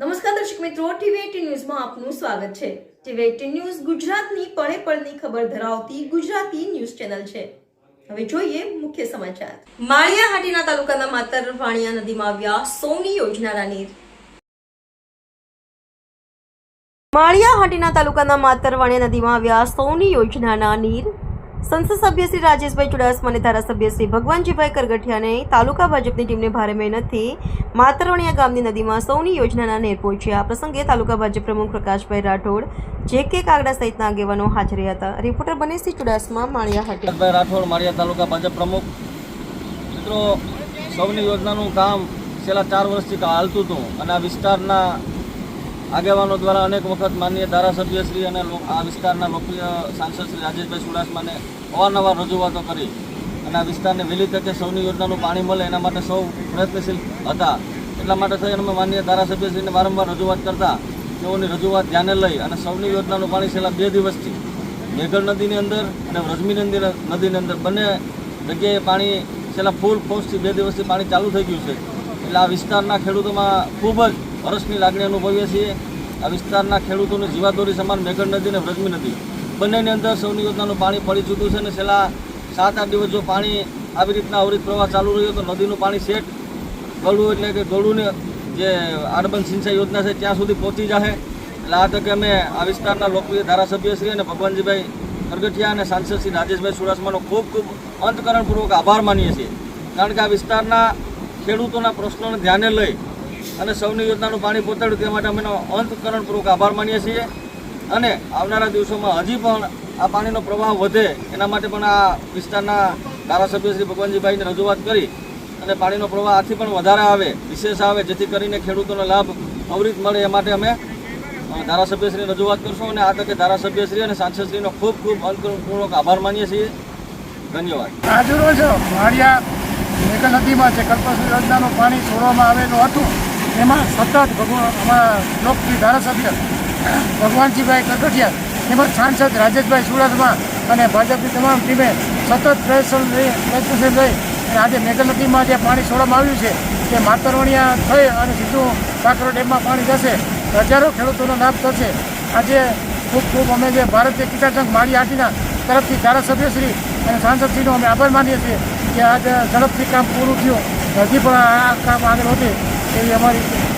નમસ્કાર દર્શક મિત્રો ટીવી ન્યૂઝમાં આપનું સ્વાગત છે. ટીવી એટીન ન્યૂઝ ગુજરાતની પળે પળની ખબર ધરાવતી ગુજરાતી ન્યૂઝ ચેનલ છે. હવે જોઈએ મુખ્ય સમાચાર. માળિયા હાટીના તાલુકાના માતર વાણિયા નદીમાં આવ્યા સોની યોજનાના નીર. માળિયા હાટીના તાલુકાના માતરવાણિયા નદીમાં આવ્યા સૌની યોજનાના નીર. સંસદ સભ્ય શ્રી રાજેશભાઈ ચુડાસમા અને ધારાસભ્ય શ્રી ભગવાનજીભાઈ કરગઠિયાને તાલુકા ભાજપની ટીમને ભારે મહેનતથી માતરવણિયા ગામની નદીમાં સૌની યોજનાના નેર પહોંચ્યા. આ પ્રસંગે તાલુકા ભાજપ પ્રમુખ પ્રકાશભાઈ રાઠોડ જે કે કાગડા સહિતના આગેવાનો હાજર હતા. રિપોર્ટર બનેશી ચુડાસમા, માળિયા હાટી. રાઠોડ, માળિયા તાલુકા ભાજપ પ્રમુખ. મિત્રો, સૌની યોજનાનું કામ છેલ્લા ચાર વર્ષથી હાલતું હતું અને આ વિસ્તારના આગેવાનો દ્વારા અનેક વખત માનનીય ધારાસભ્યશ્રી અને આ વિસ્તારના લોકપ્રિય સાંસદ શ્રી રાજેશભાઈ ચુડાસમાને અવારનવાર રજૂઆતો કરી અને આ વિસ્તારને વહેલી તકે સૌની યોજનાનું પાણી મળે એના માટે સૌ પ્રયત્નશીલ હતા. એટલા માટે થઈ અમે માનનીય ધારાસભ્યશ્રીને વારંવાર રજૂઆત કરતા તેઓની રજૂઆત ધ્યાને લઈ અને સૌની યોજનાનું પાણી છેલ્લા બે દિવસથી મેઘર નદીની અંદર અને વ્રજમી નદી નદીની અંદર બંને જગ્યાએ પાણી છેલ્લા ફૂલ ફોર્સથી બે દિવસથી પાણી ચાલુ થઈ ગયું છે. એટલે આ વિસ્તારના ખેડૂતોમાં ખૂબ જ હરસની લાગણી અનુભવીએ છીએ. આ વિસ્તારના ખેડૂતોની જીવાદોરી સમાન મેઘર નદી અને વ્રજમી નદી. બંનેની અંદર સૌની યોજનાનું પાણી પડી ચૂક્યું છે અને છેલ્લા સાત આઠ દિવસ જો પાણી આવી રીતના અવરિત પ્રવાહ ચાલુ રહ્યો તો નદીનું પાણી સેટ ગળું એટલે કે ગળુંને જે આડબંધ સિંચાઈ યોજના છે ત્યાં સુધી પહોંચી જાય એટલે આ તકે અમે આ વિસ્તારના લોકપ્રિય ધારાસભ્યશ્રી અને ભગવાનજીભાઈ કરગઠિયા અને સાંસદ શ્રી રાજેશભાઈ ચુડાસમાનો ખૂબ ખૂબ અંતકરણપૂર્વક આભાર માનીએ છીએ. કારણ કે આ વિસ્તારના ખેડૂતોના પ્રશ્નોને ધ્યાને લઈ અને સૌની યોજનાનું પાણી પહોંચાડ્યું તે માટે અમે અંતકરણપૂર્વક આભાર માનીએ છીએ. અને આવનારા દિવસોમાં હજી પણ આ પાણીનો પ્રવાહ વધે એના માટે પણ આ વિસ્તારના ધારાસભ્ય શ્રી ભગવાનજીભાઈને રજૂઆત કરી અને પાણીનો પ્રવાહ આથી પણ વધારે આવે, વિશેષ આવે, જેથી કરીને ખેડૂતોનો લાભ અવરિત મળે એ માટે અમે ધારાસભ્યશ્રી રજૂઆત કરશું અને આ તકે ધારાસભ્યશ્રી અને સાંસદશ્રીનો ખૂબ ખૂબ અંતપૂર્વક આભાર માનીએ છીએ. ધન્યવાદ. આજરોજ માળિયા મેઘ નદીમાં જે કલ્પસુ યોજનાનું પાણી છોડવામાં આવેલું હતું એમાં સતત ભગવાન અમારા ધારાસભ્ય ભગવાનજીભાઈ કટોટિયા તેમજ સાંસદ રાજેશભાઈ સુરતમાં અને ભાજપની તમામ ટીમે સતત પ્રયત્ન લઈ પ્રયત્નશીલ રહી અને આજે મેઘ જે પાણી છોડવામાં આવ્યું છે તે માતરવણિયા થઈ અને સીધું કાંકરો ડેમમાં પાણી જશે. હજારો ખેડૂતોનો લાભ થશે. આજે ખૂબ ખૂબ અમે જે ભારતીય કિસાન સંઘ માળી આટીના તરફથી ધારાસભ્યશ્રી અને સાંસદશ્રીનો અમે આભાર માનીએ છીએ કે આજે ઝડપથી કામ પૂરું થયું. હજી પણ આ કામ આગળ વધે. એવી અમારી